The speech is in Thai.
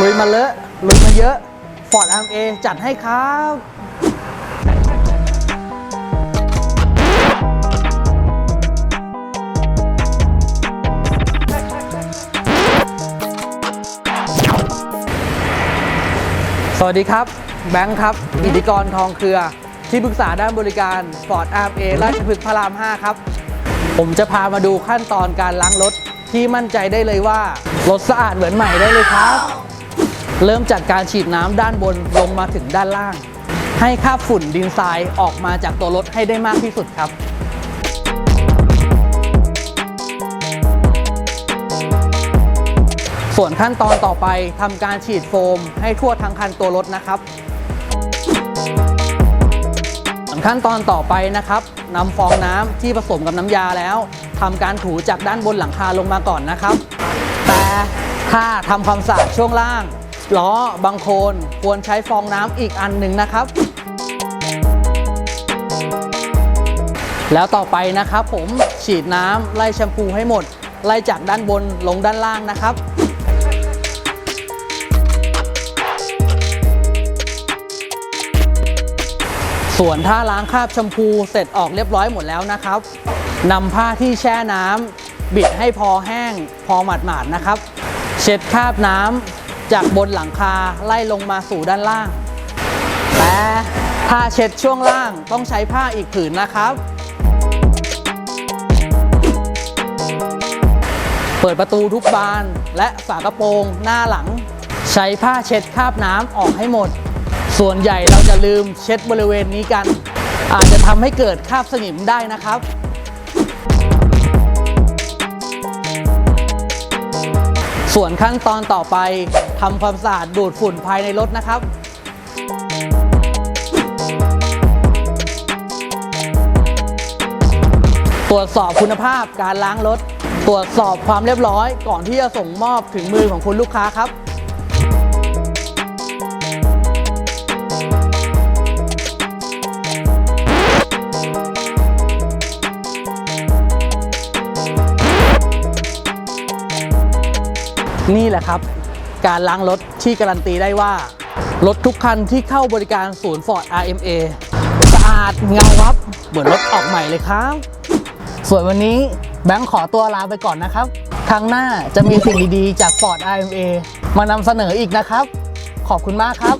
ลุยมาเลอะลุยมาเยอะ Ford RMA จัดให้ครับสวัสดีครับ แบงค์ครับ อิทธิกรทองเครือ ที่ปรึกษาด้านบริการ Ford RMA ราชพฤกษ์พระราม 5 ครับ ผมจะพามาดูขั้นตอนการล้างรถ ที่มั่นใจได้เลยว่ารถสะอาดเหมือนใหม่ได้เลยครับ เริ่มจากการฉีดน้ำด้านบนลงมาถึงด้านล่าง ให้คราบฝุ่นดินทรายออกมาจากตัวรถให้ได้มากที่สุดครับส่วนขั้นตอนต่อไปทำการฉีดโฟมให้ทั่วทั้งคันตัวรถนะครับ ขั้นตอนต่อไปนะครับนำฟองน้ำที่ผสมกับน้ำยาแล้วทำการถูจากด้านบนหลังคาลงมาก่อนนะครับ แต่ถ้าทำความสะอาดช่วงล่างล้อบางโคนควรใช้ฟองน้ำอีกอันหนึ่งนะครับ แล้วต่อไปนะครับผมฉีดน้ำไล่แชมพูให้หมด ไล่จากด้านบนลงด้านล่างนะครับ ส่วนถ้าล้างคราบแชมพูเสร็จออกเรียบร้อยหมดแล้วนะครับนำผ้าที่แช่น้ำบิดให้พอแห้งพอหมาดๆนะครับ เช็ดคราบน้ำจากบนหลังคาไล่ลงมาสู่ด้านล่าง แต่ถ้าเช็ดช่วงล่างต้องใช้ผ้าอีกผืนนะครับ เปิดประตูทุกบานและฝากระโปรงหน้าหลัง ใช้ผ้าเช็ดคราบน้ำออกให้หมด ส่วนใหญ่เราจะลืมเช็ดบริเวณนี้กัน อาจจะทำให้เกิดคราบสนิมได้นะครับส่วนขั้นตอนต่อไปทำความสะอาดดูดฝุ่นภายในรถนะครับ ตรวจสอบคุณภาพการล้างรถ ตรวจสอบความเรียบร้อยก่อนที่จะส่งมอบถึงมือของคุณลูกค้าครับ นี่แหละครับ การล้างรถที่การันตีได้ว่า รถทุกคันที่เข้าบริการศูนย์ Ford RMA สะอาดเงาวับเหมือนรถออกใหม่เลยครับ ส่วนวันนี้แบงค์ขอตัวลาไปก่อนนะครับครั้งหน้าจะมีสิ่งดีๆ จาก Ford RMA มานำเสนออีกนะครับ ขอบคุณมากครับ